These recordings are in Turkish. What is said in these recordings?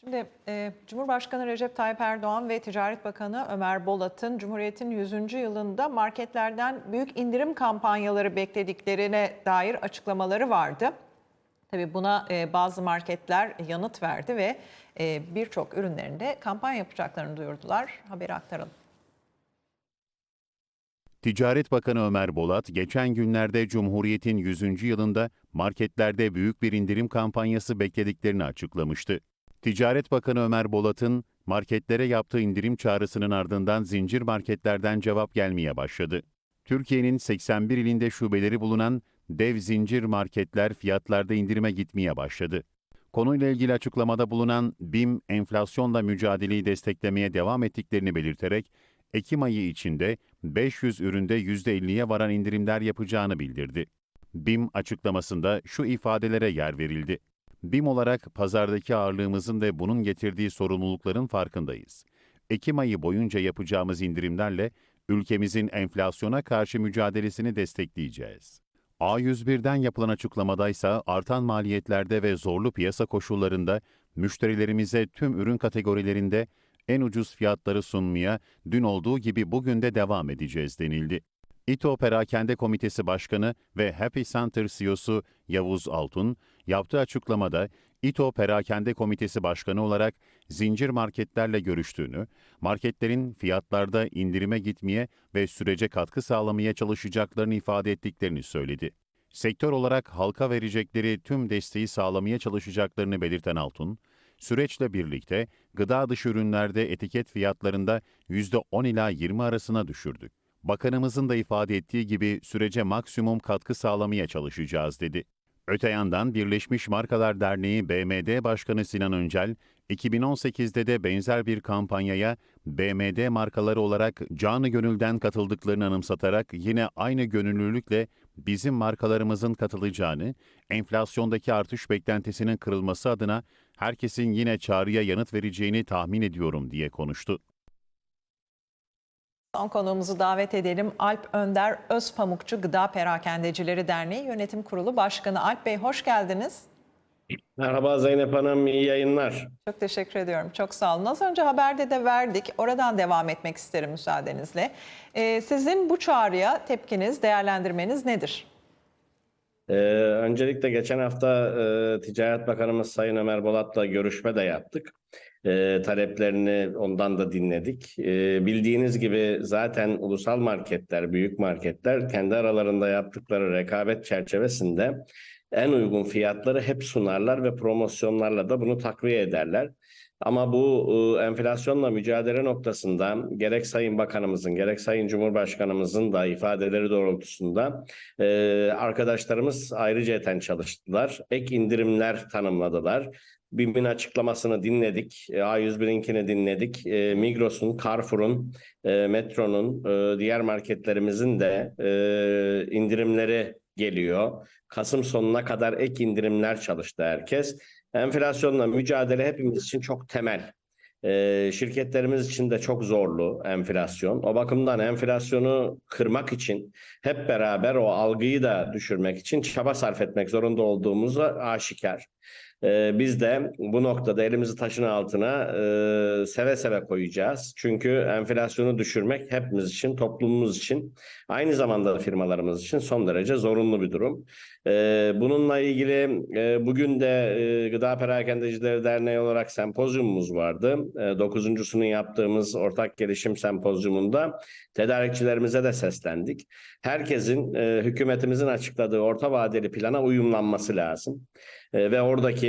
Şimdi e, Cumhurbaşkanı Recep Tayyip Erdoğan ve Ticaret Bakanı Ömer Bolat'ın Cumhuriyet'in 100. yılında marketlerden büyük indirim kampanyaları beklediklerine dair açıklamaları vardı. Tabii buna e, bazı marketler yanıt verdi ve e, birçok ürünlerinde kampanya yapacaklarını duyurdular. Haberi aktaralım. Ticaret Bakanı Ömer Bolat, geçen günlerde Cumhuriyet'in 100. yılında marketlerde büyük bir indirim kampanyası beklediklerini açıklamıştı. Ticaret Bakanı Ömer Bolat'ın marketlere yaptığı indirim çağrısının ardından zincir marketlerden cevap gelmeye başladı. Türkiye'nin 81 ilinde şubeleri bulunan dev zincir marketler fiyatlarda indirime gitmeye başladı. Konuyla ilgili açıklamada bulunan BİM, enflasyonla mücadeleyi desteklemeye devam ettiklerini belirterek, Ekim ayı içinde 500 üründe %50'ye varan indirimler yapacağını bildirdi. BİM açıklamasında şu ifadelere yer verildi. BİM olarak pazardaki ağırlığımızın ve bunun getirdiği sorumlulukların farkındayız. Ekim ayı boyunca yapacağımız indirimlerle ülkemizin enflasyona karşı mücadelesini destekleyeceğiz. A101'den yapılan açıklamadaysa artan maliyetlerde ve zorlu piyasa koşullarında müşterilerimize tüm ürün kategorilerinde en ucuz fiyatları sunmaya dün olduğu gibi bugün de devam edeceğiz denildi. İTO Perakende Komitesi Başkanı ve Happy Center CEO'su Yavuz Altun, yaptığı açıklamada İTO Perakende Komitesi Başkanı olarak zincir marketlerle görüştüğünü, marketlerin fiyatlarda indirime gitmeye ve sürece katkı sağlamaya çalışacaklarını ifade ettiklerini söyledi. Sektör olarak halka verecekleri tüm desteği sağlamaya çalışacaklarını belirten Altun, süreçle birlikte gıda dışı ürünlerde etiket fiyatlarında %10 ila 20 arasına düşürdük. Bakanımızın da ifade ettiği gibi sürece maksimum katkı sağlamaya çalışacağız dedi. Öte yandan Birleşmiş Markalar Derneği BMD Başkanı Sinan Öncel, 2018'de de benzer bir kampanyaya BMD markaları olarak canı gönülden katıldıklarını anımsatarak yine aynı gönüllülükle bizim markalarımızın katılacağını, enflasyondaki artış beklentisinin kırılması adına herkesin yine çağrıya yanıt vereceğini tahmin ediyorum diye konuştu. Son konuğumuzu davet edelim. Alp Önder Özpamukçu Gıda Perakendecileri Derneği Yönetim Kurulu Başkanı. Alp Bey hoş geldiniz. Merhaba Zeynep Hanım, iyi yayınlar. Çok teşekkür ediyorum. Çok sağ olun. Az önce haberde de verdik. Oradan devam etmek isterim müsaadenizle. Ee, sizin bu çağrıya tepkiniz, değerlendirmeniz nedir? Ee, öncelikle geçen hafta e, Ticaret Bakanımız Sayın Ömer Bolat'la görüşme de yaptık. E, taleplerini ondan da dinledik. E, bildiğiniz gibi zaten ulusal marketler, büyük marketler kendi aralarında yaptıkları rekabet çerçevesinde en uygun fiyatları hep sunarlar ve promosyonlarla da bunu takviye ederler. Ama bu e, enflasyonla mücadele noktasında gerek Sayın Bakanımızın gerek Sayın Cumhurbaşkanımızın da ifadeleri doğrultusunda e, arkadaşlarımız ayrıca çalıştılar. Ek indirimler tanımladılar. BİM'in açıklamasını dinledik. E, A101'inkini dinledik. E, Migros'un, Carrefour'un, e, Metro'nun, e, diğer marketlerimizin de e, indirimleri geliyor. Kasım sonuna kadar ek indirimler çalıştı herkes. Enflasyonla mücadele hepimiz için çok temel. Ee, şirketlerimiz için de çok zorlu enflasyon. O bakımdan enflasyonu kırmak için hep beraber o algıyı da düşürmek için çaba sarf etmek zorunda olduğumuzu aşikar. Ee, biz de bu noktada elimizi taşın altına e, seve seve koyacağız. Çünkü enflasyonu düşürmek hepimiz için, toplumumuz için, aynı zamanda da firmalarımız için son derece zorunlu bir durum. Ee, bununla ilgili e, bugün de e, Gıda Perakendecileri Derneği olarak sempozyumumuz vardı. E, dokuzuncusunu yaptığımız ortak gelişim sempozyumunda tedarikçilerimize de seslendik. Herkesin hükümetimizin açıkladığı orta vadeli plana uyumlanması lazım. Ve oradaki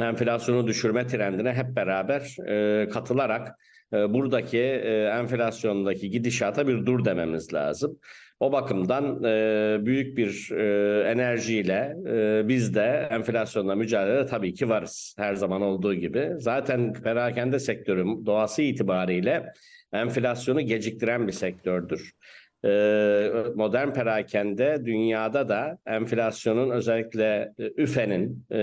enflasyonu düşürme trendine hep beraber e, katılarak e, buradaki e, enflasyondaki gidişata bir dur dememiz lazım. O bakımdan e, büyük bir e, enerjiyle e, biz de enflasyonla mücadelede tabii ki varız. Her zaman olduğu gibi. Zaten perakende sektörü doğası itibariyle enflasyonu geciktiren bir sektördür. Ee, modern perakende dünyada da enflasyonun özellikle e, üfenin e,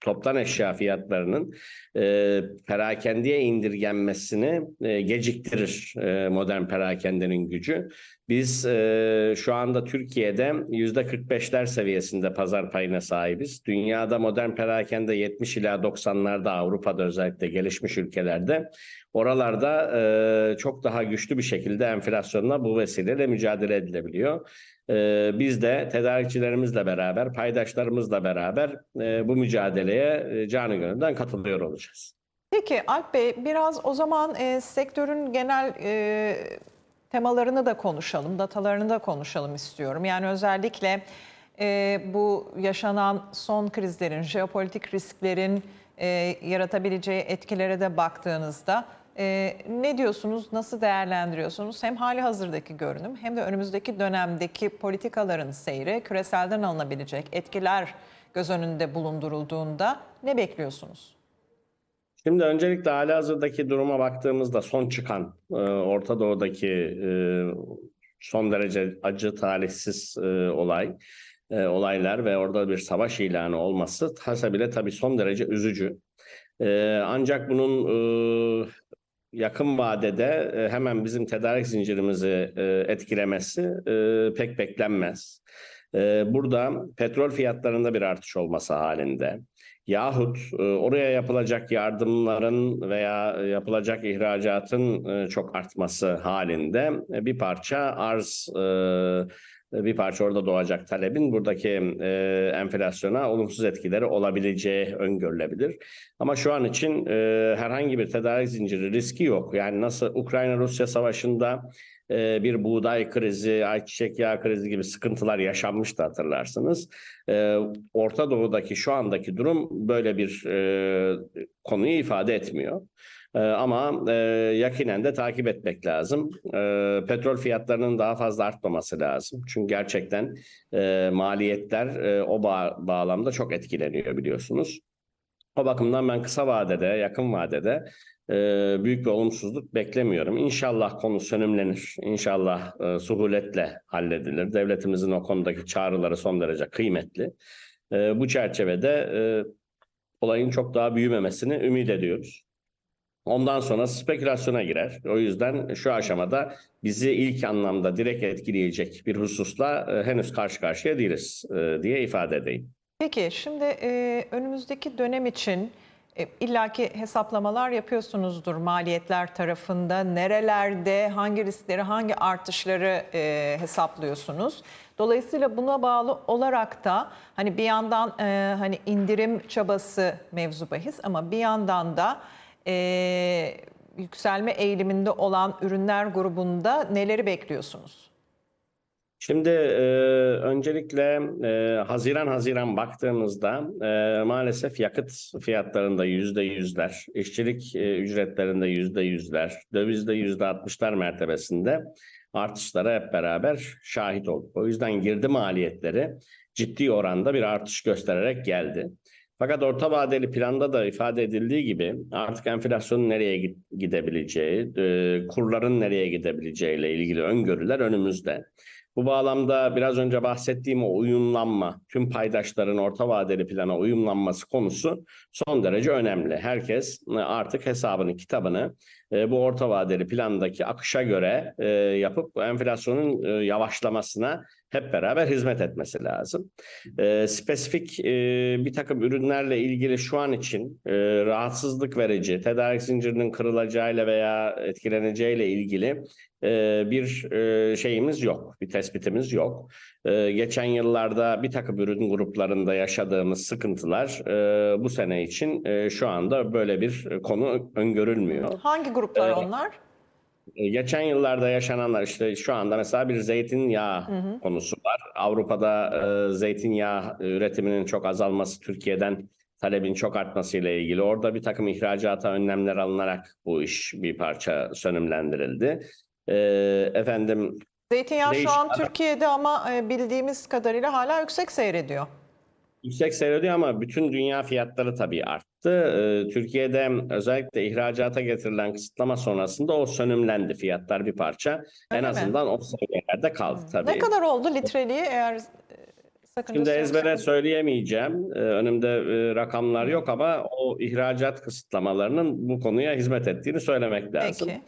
toptan eşya fiyatlarının e, perakendeye indirgenmesini e, geciktirir e, modern perakendenin gücü. Biz e, şu anda Türkiye'de yüzde 45'ler seviyesinde pazar payına sahibiz. Dünyada modern perakende 70 ila 90'larda Avrupa'da özellikle gelişmiş ülkelerde oralarda e, çok daha güçlü bir şekilde enflasyonla bu vesileyle mücadele edilebiliyor. E, biz de tedarikçilerimizle beraber, paydaşlarımızla beraber e, bu mücadeleye e, canı gönülden katılıyor olacağız. Peki Alp Bey biraz o zaman e, sektörün genel e, temalarını da konuşalım, datalarını da konuşalım istiyorum. Yani özellikle e, bu yaşanan son krizlerin, jeopolitik risklerin e, yaratabileceği etkilere de baktığınızda e, ne diyorsunuz, nasıl değerlendiriyorsunuz? Hem hali hazırdaki görünüm hem de önümüzdeki dönemdeki politikaların seyri, küreselden alınabilecek etkiler göz önünde bulundurulduğunda ne bekliyorsunuz? Şimdi öncelikle halihazırdaki duruma baktığımızda son çıkan e, Orta Doğu'daki e, son derece acı talihsiz e, olay e, olaylar ve orada bir savaş ilanı olması bile tabii son derece üzücü. E, ancak bunun e, yakın vadede e, hemen bizim tedarik zincirimizi e, etkilemesi e, pek beklenmez. E, burada petrol fiyatlarında bir artış olması halinde yahut e, oraya yapılacak yardımların veya yapılacak ihracatın e, çok artması halinde e, bir parça arz bir parça orada doğacak talebin buradaki enflasyona olumsuz etkileri olabileceği öngörülebilir. Ama şu an için herhangi bir tedarik zinciri riski yok. Yani nasıl Ukrayna-Rusya savaşında e, bir buğday krizi, ayçiçek yağı krizi gibi sıkıntılar yaşanmıştı hatırlarsınız. E, Orta Doğu'daki şu andaki durum böyle bir e, konuyu ifade etmiyor. Ama e, yakinen de takip etmek lazım. Petrol fiyatlarının daha fazla artmaması lazım. Çünkü gerçekten e, maliyetler o bağ, bağlamda çok etkileniyor biliyorsunuz. O bakımdan ben kısa vadede, yakın vadede e, büyük bir olumsuzluk beklemiyorum. İnşallah konu sönümlenir. İnşallah e, suhuletle halledilir. Devletimizin o konudaki çağrıları son derece kıymetli. E, bu çerçevede e, olayın çok daha büyümemesini ümit ediyoruz. Ondan sonra spekülasyona girer. O yüzden şu aşamada bizi ilk anlamda direkt etkileyecek bir hususla e, henüz karşı karşıya değiliz e, diye ifade edeyim. Peki şimdi e, önümüzdeki dönem için illaki hesaplamalar yapıyorsunuzdur maliyetler tarafında. Nerelerde hangi riskleri, hangi artışları e, hesaplıyorsunuz? Dolayısıyla buna bağlı olarak da hani bir yandan e, hani indirim çabası mevzu bahis ama bir yandan da e, yükselme eğiliminde olan ürünler grubunda neleri bekliyorsunuz? Şimdi e, öncelikle e, Haziran Haziran baktığımızda e, maalesef yakıt fiyatlarında yüzde yüzler, işçilik e, ücretlerinde yüzde yüzler, dövizde yüzde altmışlar mertebesinde artışlara hep beraber şahit olduk. O yüzden girdi maliyetleri ciddi oranda bir artış göstererek geldi. Fakat orta vadeli planda da ifade edildiği gibi artık enflasyonun nereye gidebileceği, e, kurların nereye gidebileceği ile ilgili öngörüler önümüzde. Bu bağlamda biraz önce bahsettiğim o uyumlanma, tüm paydaşların orta vadeli plana uyumlanması konusu son derece önemli. Herkes e, artık hesabını, kitabını e, bu orta vadeli plandaki akışa göre yapıp enflasyonun yavaşlamasına hep beraber hizmet etmesi lazım. E, spesifik e, bir takım ürünlerle ilgili şu an için e, rahatsızlık verici, tedarik zincirinin kırılacağıyla veya etkileneceğiyle ilgili e, bir e, şeyimiz yok, bir tespitimiz yok. E, geçen yıllarda bir takım ürün gruplarında yaşadığımız sıkıntılar e, bu sene için e, şu anda böyle bir konu öngörülmüyor. Hangi gruplar Ee, onlar? E, Geçen yıllarda yaşananlar işte şu anda mesela bir zeytinyağı Hı hı. konusu var. Avrupa'da e, zeytinyağı üretiminin çok azalması, Türkiye'den talebin çok artmasıyla ilgili. Orada bir takım ihracata önlemler alınarak bu iş bir parça sönümlendirildi. E, efendim Zeytinyağı şu değişik an Türkiye'de ama e, bildiğimiz kadarıyla hala yüksek seyrediyor. yüksek seyrediyor ama bütün dünya fiyatları tabii arttı. E, Türkiye'de özellikle ihracata getirilen kısıtlama sonrasında o sönümlendi fiyatlar bir parça. en Öyle mi? azından o seviyelerde kaldı tabii. Ne kadar oldu litreliği eğer sakıncası Şimdi ezbere söyleyemeyeceğim. Önümde rakamlar yok ama o ihracat kısıtlamalarının bu konuya hizmet ettiğini söylemek lazım. Peki.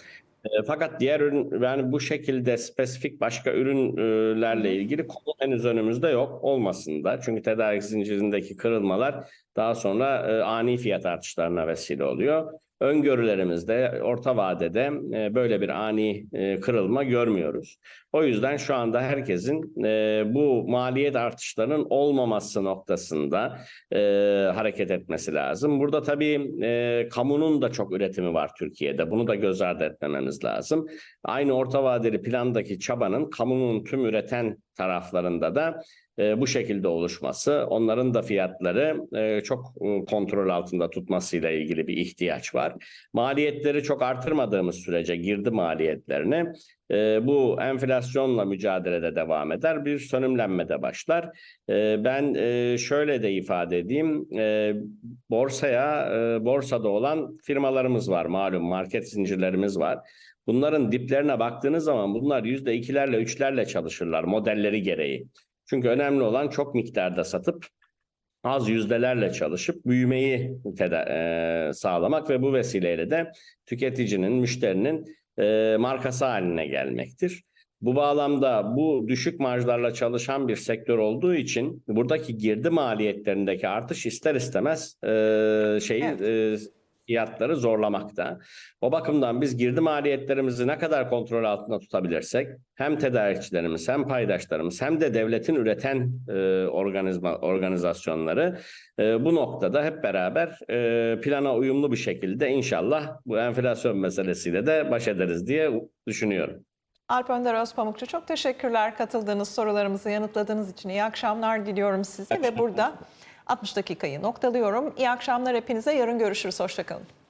E, Fakat diğer ürün yani bu şekilde spesifik başka ürünlerle ilgili konu henüz önümüzde yok olmasın da. Çünkü tedarik zincirindeki kırılmalar daha sonra e, ani fiyat artışlarına vesile oluyor. Öngörülerimizde orta vadede e, böyle bir ani e, kırılma görmüyoruz. O yüzden şu anda herkesin e, bu maliyet artışlarının olmaması noktasında hareket etmesi lazım. Burada tabii kamunun da çok üretimi var Türkiye'de. Bunu da göz ardı etmememiz lazım. Aynı orta vadeli plandaki çabanın kamunun tüm üreten taraflarında da e, bu şekilde oluşması, onların da fiyatları e, çok e, kontrol altında tutmasıyla ilgili bir ihtiyaç var. Maliyetleri çok artırmadığımız sürece girdi maliyetlerini e, bu enflasyonla mücadelede devam eder, bir sönümlenmede başlar. E, ben e, şöyle de ifade edeyim, e, borsaya, e, borsada olan firmalarımız var, malum market zincirlerimiz var. Bunların diplerine baktığınız zaman bunlar yüzde ikilerle, üçlerle çalışırlar modelleri gereği. Çünkü önemli olan çok miktarda satıp az yüzdelerle çalışıp büyümeyi e, sağlamak ve bu vesileyle de tüketicinin, müşterinin e, markası haline gelmektir. Bu bağlamda bu düşük marjlarla çalışan bir sektör olduğu için buradaki girdi maliyetlerindeki artış ister istemez e, şeyi e, fiyatları zorlamakta. O bakımdan biz girdi maliyetlerimizi ne kadar kontrol altında tutabilirsek hem tedarikçilerimiz hem paydaşlarımız hem de devletin üreten e, organizma organizasyonları e, bu noktada hep beraber e, plana uyumlu bir şekilde inşallah bu enflasyon meselesiyle de baş ederiz diye düşünüyorum. Alp Önder Özpamukçu çok teşekkürler katıldığınız sorularımızı yanıtladığınız için. İyi akşamlar diliyorum size ve burada 60 dakikayı noktalıyorum. İyi akşamlar hepinize. Yarın görüşürüz. Hoşçakalın.